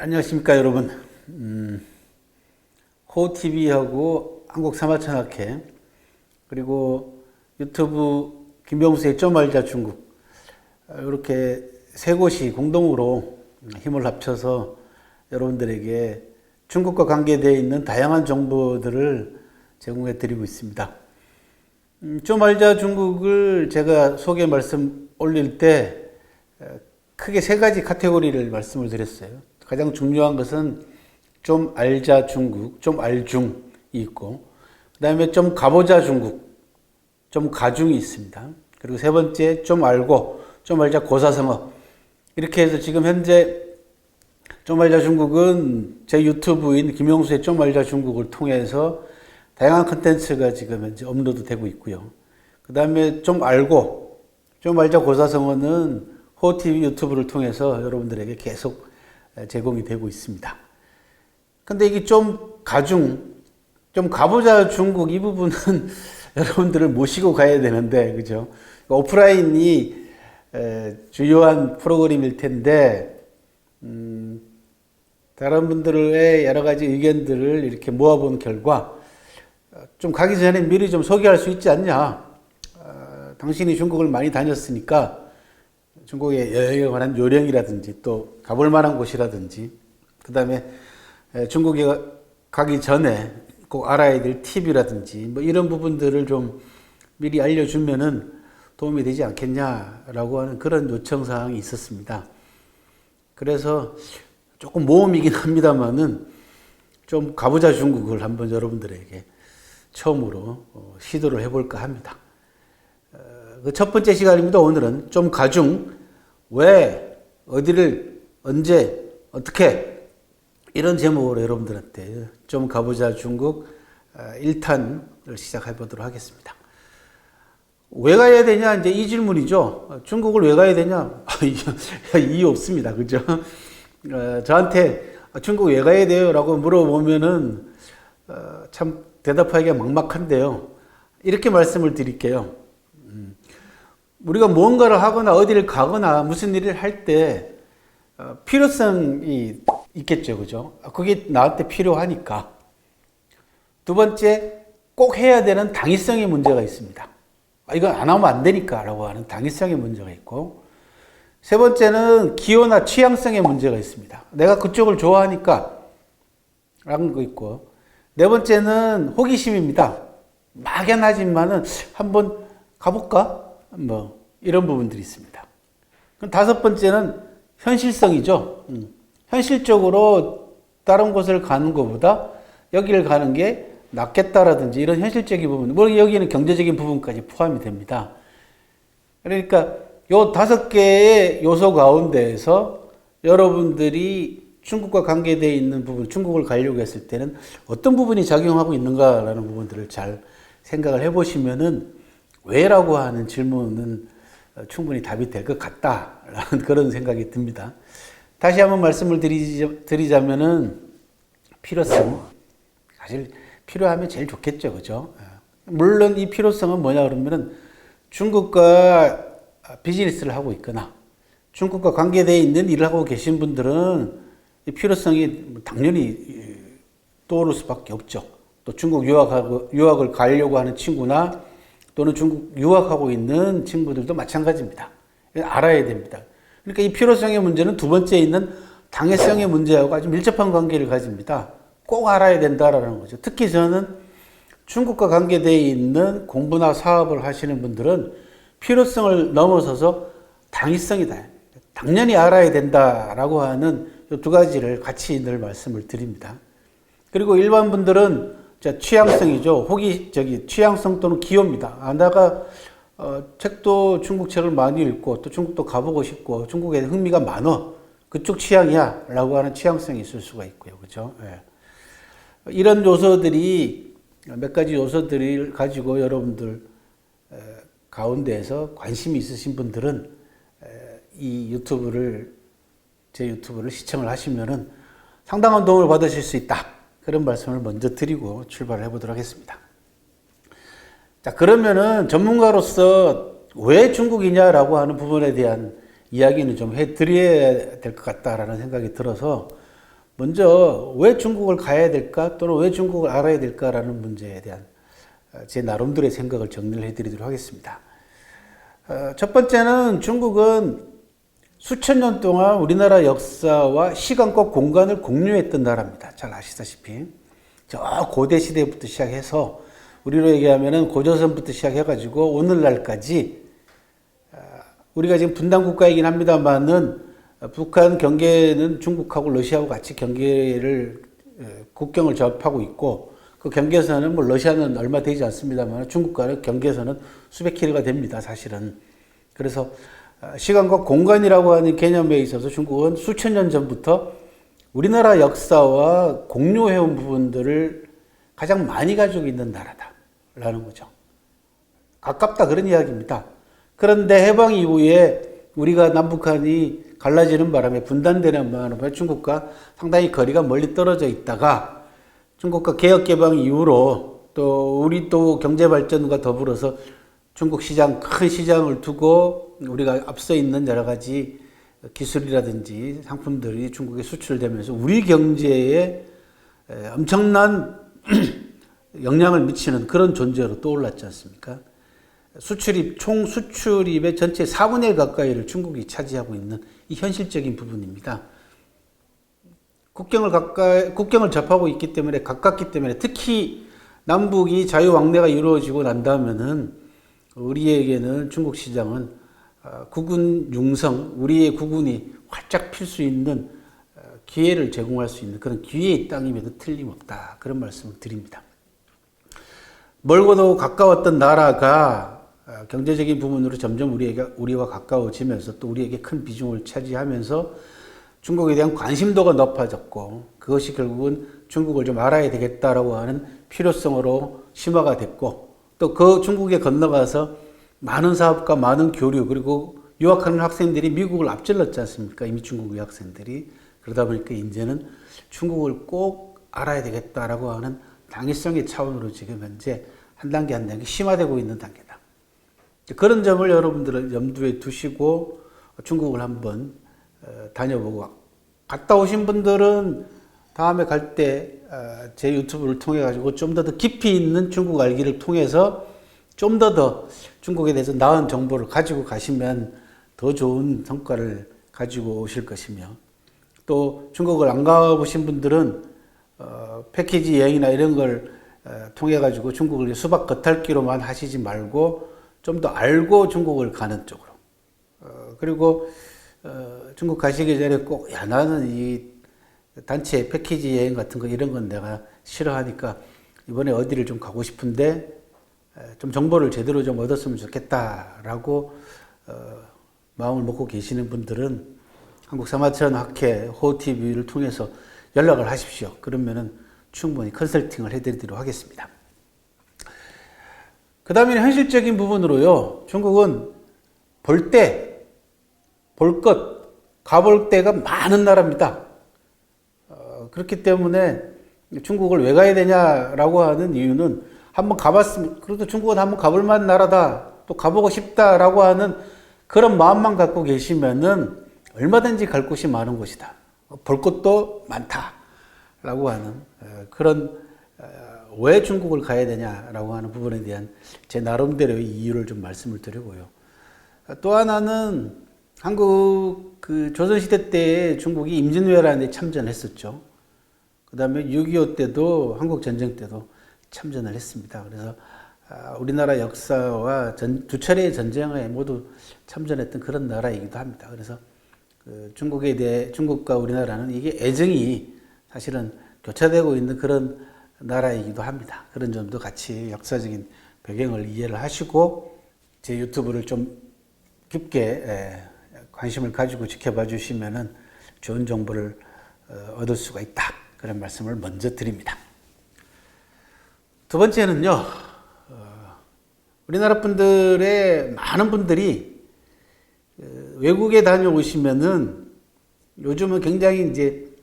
안녕하십니까 여러분. 음, 호TV하고 한국사마천학회 그리고 유튜브 김병수의 좀 알자 중국 어, 이렇게 세 곳이 공동으로 힘을 합쳐서 여러분들에게 중국과 관계되어 있는 다양한 정보들을 제공해 드리고 있습니다. 음, 좀 알자 중국을 제가 소개 말씀 올릴 때 어, 크게 세 가지 카테고리를 말씀을 드렸어요. 가장 중요한 것은 좀 알자 중국, 좀 알중이 있고, 그 다음에 좀 가보자 중국, 좀 가중이 있습니다. 그리고 세 번째 좀 알고, 좀 알자 고사성어. 이렇게 해서 지금 현재 좀 알자 중국은 제 유튜브인 김용수의 좀 알자 중국을 통해서 다양한 컨텐츠가 지금 현재 업로드 되고 있고요. 그 다음에 좀 알고, 좀 알자 고사성어는 호TV 유튜브를 통해서 여러분들에게 계속 제공이 되고 있습니다. 근데 이게 좀 가중, 좀 가보자 중국 이 부분은 여러분들을 모시고 가야 되는데, 그죠? 오프라인이 주요한 프로그램일 텐데, 음, 다른 분들의 여러 가지 의견들을 이렇게 모아본 결과, 좀 가기 전에 미리 좀 소개할 수 있지 않냐. 어, 당신이 중국을 많이 다녔으니까 중국의 여행에 관한 요령이라든지 또 가볼 만한 곳이라든지 그 다음에 중국에 가기 전에 꼭 알아야 될 팁이라든지 뭐 이런 부분들을 좀 미리 알려주면은 도움이 되지 않겠냐라고 하는 그런 요청 사항이 있었습니다. 그래서 조금 모험이긴 합니다만은 좀 가보자 중국을 한번 여러분들에게 처음으로 어, 시도를 해볼까 합니다. 어, 그첫 번째 시간입니다. 오늘은 좀 가중, 왜, 어디를, 언제, 어떻게, 이런 제목으로 여러분들한테 좀 가보자 중국 1탄을 시작해 보도록 하겠습니다. 왜 가야 되냐? 이제 이 질문이죠. 중국을 왜 가야 되냐? 이유 없습니다. 그죠? 어, 저한테 중국 왜 가야 돼요? 라고 물어보면은 어, 참 대답하기가 막막한데요. 이렇게 말씀을 드릴게요. 음, 우리가 무언가를 하거나 어디를 가거나 무슨 일을 할때 어, 필요성이 있겠죠. 그죠? 그게 나한테 필요하니까. 두 번째, 꼭 해야 되는 당위성의 문제가 있습니다. 아, 이건 안 하면 안 되니까 라고 하는 당위성의 문제가 있고, 세 번째는 기호나 취향성의 문제가 있습니다. 내가 그쪽을 좋아하니까 라는 거 있고, 네 번째는 호기심입니다. 막연하지만은 한번 가볼까? 뭐, 이런 부분들이 있습니다. 그럼 다섯 번째는 현실성이죠. 음. 현실적으로 다른 곳을 가는 것보다 여기를 가는 게 낫겠다라든지 이런 현실적인 부분, 뭐 여기는 경제적인 부분까지 포함이 됩니다. 그러니까 요 다섯 개의 요소 가운데에서 여러분들이 중국과 관계되어 있는 부분, 중국을 가려고 했을 때는 어떤 부분이 작용하고 있는가라는 부분들을 잘 생각을 해보시면은 왜라고 하는 질문은 충분히 답이 될 것 같다라는 그런 생각이 듭니다. 다시 한번 말씀을 드리자 면은 필요성 사실 필요하면 제일 좋겠죠, 그죠? 물론 이 필요성은 뭐냐 그러면은 중국과 비즈니스를 하고 있거나 중국과 관계되어 있는 일을 하고 계신 분들은 이 필요성이 당연히 떠오를 수밖에 없죠. 또 중국 유학하고 유학을 가려고 하는 친구나 또는 중국 유학하고 있는 친구들도 마찬가지입니다. 알아야 됩니다. 그러니까 이 필요성의 문제는 두 번째 있는 당해성의 문제하고 아주 밀접한 관계를 가집니다. 꼭 알아야 된다라는 거죠. 특히 저는 중국과 관계되어 있는 공부나 사업을 하시는 분들은 필요성을 넘어서서 당위성이다. 당연히 알아야 된다라고 하는 이두 가지를 같이 늘 말씀을 드립니다. 그리고 일반 분들은 취향성이죠. 호기, 저기, 취향성 또는 기호입니다. 아, 내가, 어, 책도 중국 책을 많이 읽고, 또 중국도 가보고 싶고, 중국에 흥미가 많어. 그쪽 취향이야. 라고 하는 취향성이 있을 수가 있고요. 그죠? 예. 이런 요소들이, 몇 가지 요소들을 가지고 여러분들 가운데에서 관심이 있으신 분들은 이 유튜브를, 제 유튜브를 시청을 하시면은 상당한 도움을 받으실 수 있다. 그런 말씀을 먼저 드리고 출발을 해보도록 하겠습니다. 자, 그러면은 전문가로서 왜 중국이냐라고 하는 부분에 대한 이야기는 좀 해드려야 될 것 같다라는 생각이 들어서 먼저 왜 중국을 가야 될까 또는 왜 중국을 알아야 될까라는 문제에 대한 어, 제 나름대로의 생각을 정리를 해드리도록 하겠습니다. 어, 첫 번째는 중국은 수천 년 동안 우리나라 역사와 시간과 공간을 공유했던 나라입니다. 잘 아시다시피 저 고대 시대부터 시작해서 우리로 얘기하면은 고조선부터 시작해가지고 오늘날까지 어, 우리가 지금 분단 국가이긴 합니다만은 북한 경계는 중국하고 러시아하고 같이 경계를 에, 국경을 접하고 있고 그 경계선은 뭐 러시아는 얼마 되지 않습니다만 중국과는 경계선은 수백 킬로가 됩니다. 사실은 그래서 어, 시간과 공간이라고 하는 개념에 있어서 중국은 수천 년 전부터 우리나라 역사와 공유해온 부분들을 가장 많이 가지고 있는 나라다라는 거죠. 가깝다 그런 이야기입니다. 그런데 해방 이후에 우리가 남북한이 갈라지는 바람에 분단되는 바람에 중국과 상당히 거리가 멀리 떨어져 있다가 중국과 개혁 개방 이후로 또 우리 또 경제 발전과 더불어서 중국 시장 큰 시장을 두고 우리가 앞서 있는 여러 가지 기술이라든지 상품들이 중국에 수출되면서 우리 경제에 엄청난 영향을 미치는 그런 존재로 떠올랐지 않습니까? 수출입, 총 수출입의 전체 4분의 1 가까이를 중국이 차지하고 있는 이 현실적인 부분입니다. 국경을 가까이, 국경을 접하고 있기 때문에 가깝기 때문에 특히 남북이 자유 왕래가 이루어지고 난다면은 우리에게는 중국 시장은 어, 국군 융성, 우리의 국군이 활짝 필 수 있는 어, 기회를 제공할 수 있는 그런 기회의 땅임에도 틀림없다. 그런 말씀을 드립니다. 멀고도 가까웠던 나라가 어, 경제적인 부분으로 점점 우리에게 우리와 가까워지면서 또 우리에게 큰 비중을 차지하면서 중국에 대한 관심도가 높아졌고 그것이 결국은 중국을 좀 알아야 되겠다라고 하는 필요성으로 심화가 됐고 또 그 중국에 건너가서 많은 사업과 많은 교류 그리고 유학하는 학생들이 미국을 앞질렀지 않습니까? 이미 중국 유학생들이 그러다 보니까 이제는 중국을 꼭 알아야 되겠다라고 하는 당위성의 차원으로 지금 현재 한 단계 한 단계 심화되고 있는 단계다. 그런 점을 여러분들은 염두에 두시고 중국을 한번 어, 다녀보고 갔다 오신 분들은 다음에 갈 때 제 유튜브를 통해 가지고 좀더더 깊이 있는 중국 알기를 통해서 좀 더 더 중국에 대해서 나은 정보를 가지고 가시면 더 좋은 성과를 가지고 오실 것이며 또 중국을 안 가보신 분들은 어, 패키지 여행이나 이런 걸 어, 통해 가지고 중국을 수박 겉핥기로만 하시지 말고 좀 더 알고 중국을 가는 쪽으로. 어, 그리고 어, 중국 가시기 전에 꼭 야 나는 이 단체 패키지 여행 같은 거 이런 건 내가 싫어하니까 이번에 어디를 좀 가고 싶은데 좀 정보를 제대로 좀 얻었으면 좋겠다라고 어, 마음을 먹고 계시는 분들은 한국 사마천 학회 호TV를 통해서 연락을 하십시오. 그러면은 충분히 컨설팅을 해드리도록 하겠습니다. 그 다음에 현실적인 부분으로요. 중국은 볼 때, 볼 것, 가볼 때가 많은 나라입니다. 어, 그렇기 때문에 중국을 왜 가야 되냐라고 하는 이유는 한번 가봤으면, 그래도 중국은 한번 가볼 만한 나라다. 또 가보고 싶다라고 하는 그런 마음만 갖고 계시면은 얼마든지 갈 곳이 많은 곳이다. 볼 것도 많다라고 하는 어, 그런 어, 왜 중국을 가야 되냐라고 하는 부분에 대한 제 나름대로의 이유를 좀 말씀을 드리고요. 또 하나는 한국 그 조선시대 때 중국이 임진왜란에 참전했었죠. 그 다음에 6.25 때도 한국 전쟁 때도 참전을 했습니다. 그래서 아, 우리나라 역사와 전, 두 차례의 전쟁에 모두 참전했던 그런 나라이기도 합니다. 그래서 그 중국에 대해 중국과 우리나라는 이게 애정이 사실은 교차되고 있는 그런 나라이기도 합니다. 그런 점도 같이 역사적인 배경을 이해를 하시고 제 유튜브를 좀 깊게 관심을 가지고 지켜봐 주시면은 좋은 정보를 어, 얻을 수가 있다. 그런 말씀을 먼저 드립니다. 두 번째는요, 우리나라 분들의 많은 분들이 그 외국에 다녀오시면은 요즘은 굉장히 이제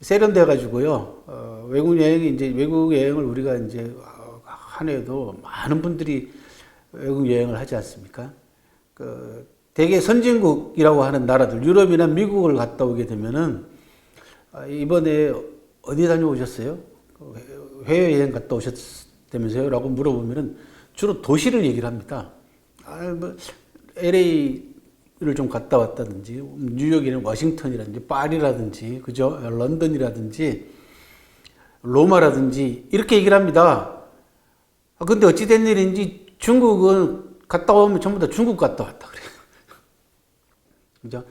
세련돼 가지고요. 어, 외국 여행이 이제 외국 여행을 우리가 이제 한 해도 많은 분들이 외국 여행을 하지 않습니까? 그 대개 선진국이라고 하는 나라들 유럽이나 미국을 갔다 오게 되면은 아, 이번에 어디 다녀오셨어요? 그 해외 여행 갔다 오셨 다면서요? 라고 물어보면은 주로 도시를 얘기를 합니다. 아, 뭐, LA를 좀 갔다 왔다든지, 뉴욕이나 워싱턴이라든지, 파리라든지, 그죠? 런던이라든지, 로마라든지, 이렇게 얘기를 합니다. 아, 근데 어찌된 일인지 중국은 갔다 오면 전부 다 중국 갔다 왔다 그래요. 그죠?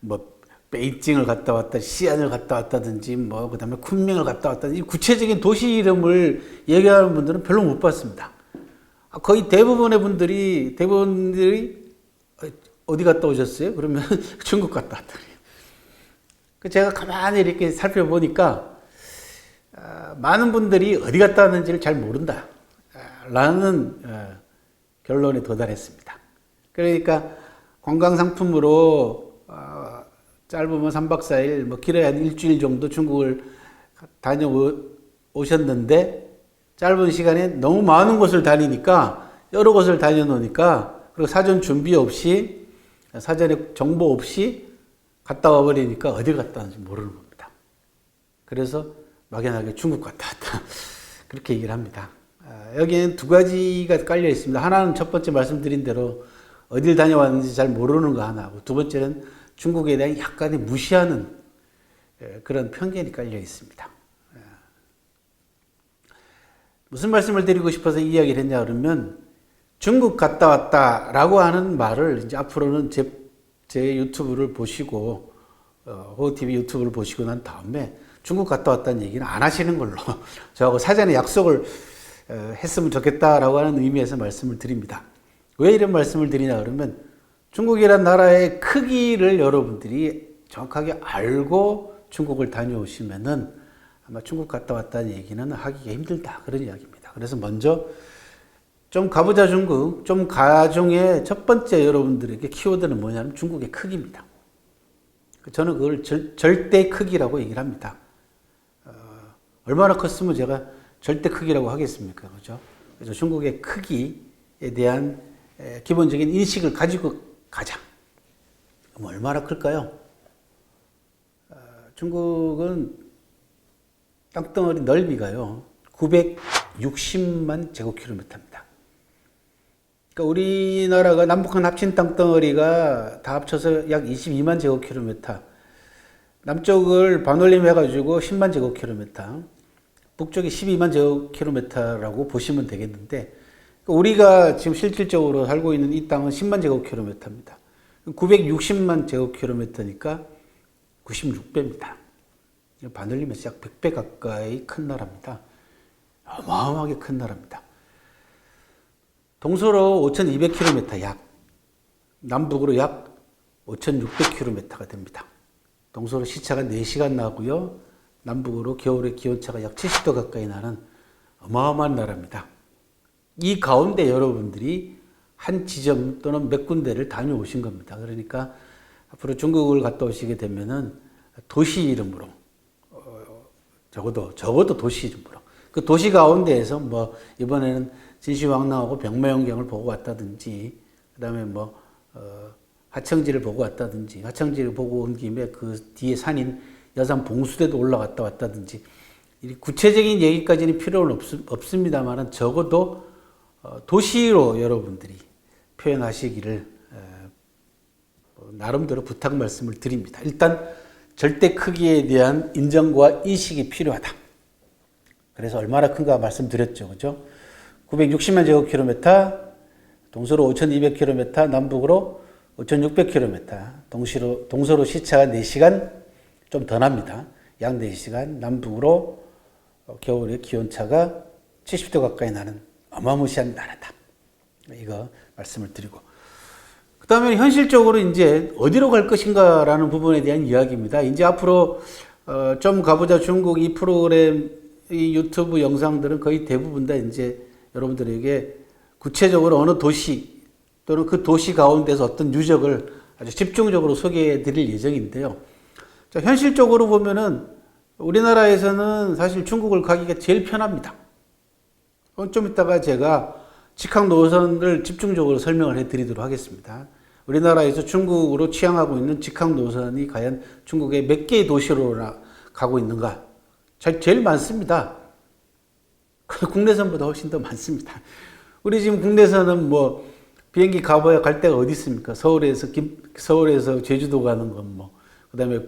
뭐, 베이징을 갔다 왔다, 시안을 갔다 왔다든지, 뭐, 그 다음에 쿤밍을 갔다 왔다든지, 구체적인 도시 이름을 얘기하는 분들은 별로 못 봤습니다. 아, 거의 대부분의 분들이, 대부분들이 어디 갔다 오셨어요? 그러면 중국 갔다 왔다 그래요. 그 제가 가만히 이렇게 살펴보니까, 아, 많은 분들이 어디 갔다 왔는지를 잘 모른다. 아, 라는 어, 결론에 도달했습니다. 그러니까 관광 상품으로 어, 짧으면 3박 4일, 뭐 길어야 한 일주일 정도 중국을 다녀오셨는데 짧은 시간에 너무 많은 곳을 다니니까 여러 곳을 다녀놓으니까 그리고 사전 준비 없이 사전에 정보 없이 갔다 와버리니까 어디 갔다 왔는지 모르는 겁니다. 그래서 막연하게 중국 갔다 왔다. 그렇게 얘기를 합니다. 아, 여기에는 두 가지가 깔려 있습니다. 하나는 첫 번째 말씀드린 대로 어딜 다녀왔는지 잘 모르는 거 하나고 두 번째는 중국에 대한 약간의 무시하는 예, 그런 편견이 깔려 있습니다. 예. 무슨 말씀을 드리고 싶어서 이 이야기를 했냐 그러면 중국 갔다 왔다라고 하는 말을 이제 앞으로는 제, 제 유튜브를 보시고 어, 호TV 유튜브를 보시고 난 다음에 중국 갔다 왔다는 얘기는 안 하시는 걸로 저하고 사전에 약속을 어, 했으면 좋겠다라고 하는 의미에서 말씀을 드립니다. 왜 이런 말씀을 드리냐 그러면 중국이란 나라의 크기를 여러분들이 정확하게 알고 중국을 다녀오시면은 아마 중국 갔다 왔다는 얘기는 하기가 힘들다 그런 이야기입니다. 그래서 먼저 좀 가보자 중국, 좀 가중의 첫 번째 여러분들에게 키워드는 뭐냐면 중국의 크기입니다. 저는 그걸 절, 절대 크기라고 얘기를 합니다. 어, 얼마나 컸으면 제가 절대 크기라고 하겠습니까? 그죠? 그래서 중국의 크기에 대한 에, 기본적인 인식을 가지고 그럼 얼마나 클까요? 어, 중국은 땅덩어리 넓이가요, 960만 제곱킬로미터입니다. 그러니까 우리나라가 남북한 합친 땅덩어리가 다 합쳐서 약 22만 제곱킬로미터. 남쪽을 반올림 해가지고 10만 제곱킬로미터. 북쪽이 12만 제곱킬로미터라고 보시면 되겠는데, 우리가 지금 실질적으로 살고 있는 이 땅은 10만 제곱킬로미터입니다. 960만 제곱킬로미터니까 96배입니다. 반올림에서 약 100배 가까이 큰 나라입니다. 어마어마하게 큰 나라입니다. 동서로 5,200km 약, 남북으로 약 5,600km가 됩니다. 동서로 시차가 4시간 나고요. 남북으로 겨울에 기온차가 약 70도 가까이 나는 어마어마한 나라입니다. 이 가운데 여러분들이 한 지점 또는 몇 군데를 다녀오신 겁니다. 그러니까 앞으로 중국을 갔다 오시게 되면은 도시 이름으로 어, 적어도 적어도 도시 이름으로 그 도시 가운데에서 뭐 이번에는 진시황랑하고 병마용경을 보고 왔다든지 그다음에 뭐 어, 하청지를 보고 왔다든지 하청지를 보고 온 김에 그 뒤에 산인 여산 봉수대도 올라갔다 왔다든지 구체적인 얘기까지는 필요는 없, 습니다만 적어도 어, 도시로 여러분들이 표현하시기를 뭐 나름대로 부탁 말씀을 드립니다. 일단 절대 크기에 대한 인정과 인식이 필요하다. 그래서 얼마나 큰가 말씀드렸죠. 그죠? 960만 제곱킬로미터, 동서로 5200km, 남북으로 5600km, 동시로, 동서로 시차가 4시간 좀 더 납니다. 약 4시간, 남북으로 겨울에 기온차가 70도 가까이 나는 어마무시한 나라다. 이거 말씀을 드리고. 그 다음에 현실적으로 이제 어디로 갈 것인가라는 부분에 대한 이야기입니다. 이제 앞으로 어, 좀 가보자 중국 이 프로그램, 이 유튜브 영상들은 거의 대부분 다 이제 여러분들에게 구체적으로 어느 도시 또는 그 도시 가운데서 어떤 유적을 아주 집중적으로 소개해 드릴 예정인데요. 자, 현실적으로 보면은 우리나라에서는 사실 중국을 가기가 제일 편합니다. 어, 좀 이따가 제가 직항 노선을 집중적으로 설명을 해 드리도록 하겠습니다. 우리나라에서 중국으로 취항하고 있는 직항 노선이 과연 중국의 몇 개의 도시로 가고 있는가? 제- 제일 많습니다. 국내선보다 훨씬 더 많습니다. 우리 지금 국내선은 뭐 비행기 가봐야 갈 데가 어디 있습니까? 서울에서 김, 서울에서 제주도 가는 건 뭐, 그다음에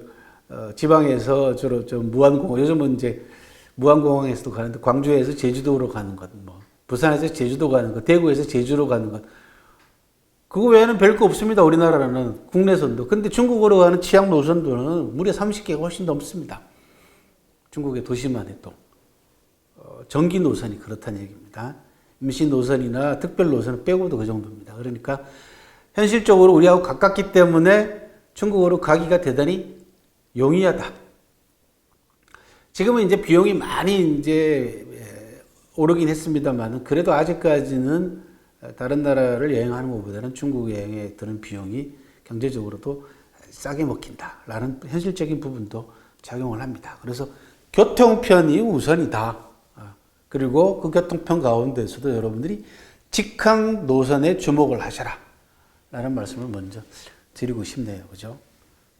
어, 지방에서 주로 좀 무안공항 요즘은 이제 무안공항에서도 가는데 광주에서 제주도로 가는 것, 뭐 부산에서 제주도 가는 것, 대구에서 제주로 가는 것. 그거 외에는 별거 없습니다. 우리나라는 국내선도. 근데 중국으로 가는 취향 노선도는 무려 30개가 훨씬 넘습니다. 중국의 도시만 해도. 어, 전기 노선이 그렇다는 얘기입니다. 임시 노선이나 특별 노선을 빼고도 그 정도입니다. 그러니까 현실적으로 우리하고 가깝기 때문에 중국으로 가기가 대단히 용이하다. 지금은 이제 비용이 많이 이제 에, 오르긴 했습니다만 그래도 아직까지는 다른 나라를 여행하는 것보다는 중국 여행에 드는 비용이 경제적으로도 싸게 먹힌다라는 현실적인 부분도 작용을 합니다. 그래서 교통편이 우선이다. 아, 그리고 그 교통편 가운데서도 여러분들이 직항 노선에 주목을 하셔라. 라는 말씀을 먼저 드리고 싶네요. 그죠?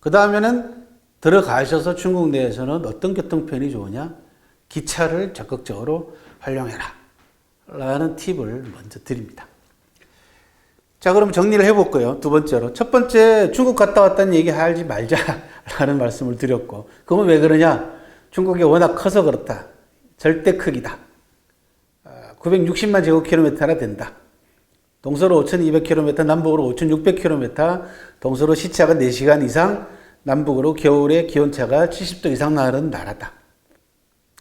그 다음에는 들어가셔서 중국 내에서는 어떤 교통편이 좋으냐? 기차를 적극적으로 활용해라. 라는 팁을 먼저 드립니다. 자, 그럼 정리를 해볼까요? 두 번째로. 첫 번째, 중국 갔다 왔다는 얘기 하지 말자라는 말씀을 드렸고, 그건 왜 그러냐? 중국이 워낙 커서 그렇다. 절대 크기다. 960만 제곱킬로미터나 된다. 동서로 5,200km, 남북으로 5,600km, 동서로 시차가 4시간 이상, 남북으로 겨울에 기온차가 70도 이상 나는 나라다.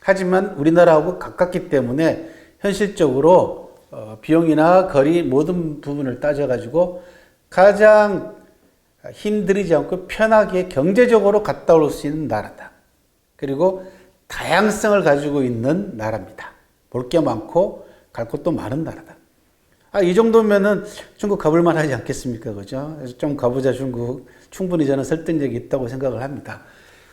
하지만 우리나라하고 가깝기 때문에 현실적으로 어, 비용이나 거리 모든 부분을 따져가지고 가장 힘들이지 않고 편하게 경제적으로 갔다 올 수 있는 나라다. 그리고 다양성을 가지고 있는 나라입니다. 볼 게 많고 갈 곳도 많은 나라다. 아, 이 정도면은 중국 가볼 만 하지 않겠습니까? 그죠? 좀 가보자 중국. 충분히 저는 설득력이 있다고 생각을 합니다.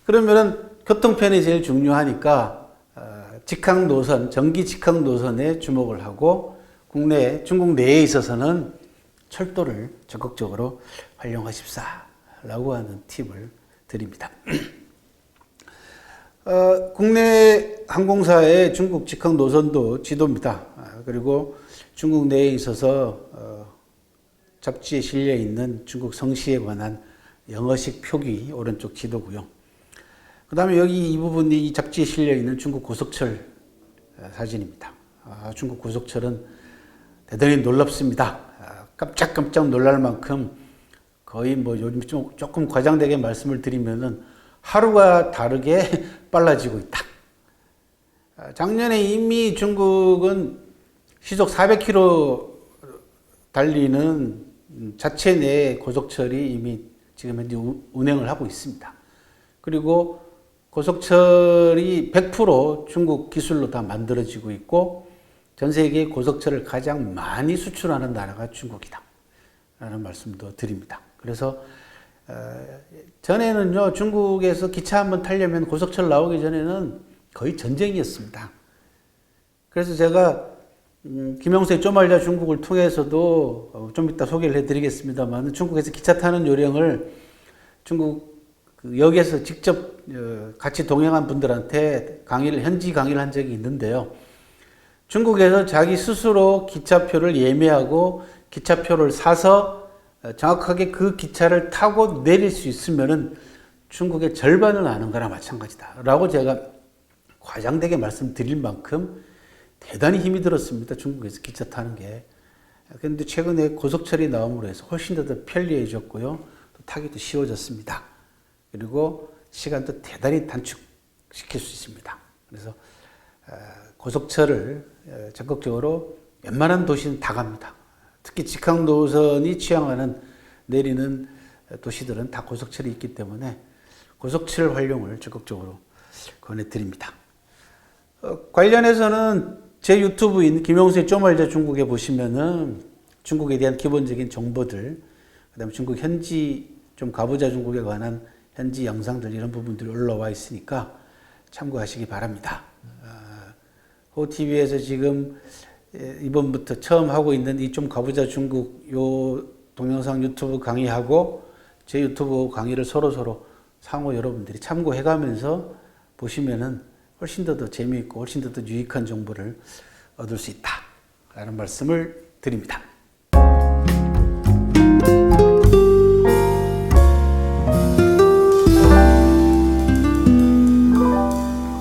그러면은 교통편이 제일 중요하니까 어, 직항 노선, 전기 직항 노선에 주목을 하고 국내 중국 내에 있어서는 철도를 적극적으로 활용하십사라고 하는 팁을 드립니다. 어, 국내 항공사의 중국 직항 노선도 지도입니다. 아, 그리고 중국 내에 있어서 어, 잡지에 실려 있는 중국 성시에 관한 영어식 표기 오른쪽 지도고요. 그 다음에 여기 이 부분이 이 잡지에 실려 있는 중국 고속철 어, 사진입니다. 아, 중국 고속철은 대단히 놀랍습니다. 아, 깜짝깜짝 놀랄 만큼 거의 뭐 요즘 좀 조금 과장되게 말씀을 드리면은 하루가 다르게 빨라지고 있다. 아, 작년에 이미 중국은 시속 400km 달리는 자체 내 고속철이 이미 지금 현재 우- 운행을 하고 있습니다. 그리고 고속철이 100% 중국 기술로 다 만들어지고 있고 전 세계 고속철을 가장 많이 수출하는 나라가 중국이다. 라는 말씀도 드립니다. 그래서 어, 전에는요 중국에서 기차 한번 타려면 고속철 나오기 전에는 거의 전쟁이었습니다. 그래서 제가 음, 김영수의 쪼말자 중국을 통해서도 어, 좀 이따 소개를 해드리겠습니다만 중국에서 기차 타는 요령을 중국 그 역에서 직접 어, 같이 동행한 분들한테 강의를 현지 강의를 한 적이 있는데요. 중국에서 자기 스스로 기차표를 예매하고 기차표를 사서 어, 정확하게 그 기차를 타고 내릴 수 있으면은 중국의 절반을 아는 거나 마찬가지다. 라고 제가 과장되게 말씀드릴 만큼 대단히 힘이 들었습니다. 중국에서 기차 타는 게. 그런데 최근에 고속철이 나옴으로 해서 훨씬 더 편리해졌고요. 또 타기도 쉬워졌습니다. 그리고 시간도 대단히 단축시킬 수 있습니다. 그래서 어, 고속철을 어, 적극적으로 웬만한 도시는 다 갑니다. 특히 직항 노선이 취향하는 내리는 도시들은 다 고속철이 있기 때문에 고속철 활용을 적극적으로 권해드립니다. 어, 관련해서는 제 유튜브인 김영수의 쪼말자 중국에 보시면은 중국에 대한 기본적인 정보들, 그다음에 중국 현지 좀 가보자 중국에 관한 현지 영상들 이런 부분들이 올라와 있으니까 참고하시기 바랍니다. 아, 호TV에서 지금 예, 이번부터 처음 하고 있는 이 좀 가보자 중국 요 동영상 유튜브 강의하고 제 유튜브 강의를 서로 서로 상호 여러분들이 참고해가면서 보시면은 훨씬 더 더 재미있고 훨씬 더 더 유익한 정보를 얻을 수 있다. 라는 말씀을 드립니다.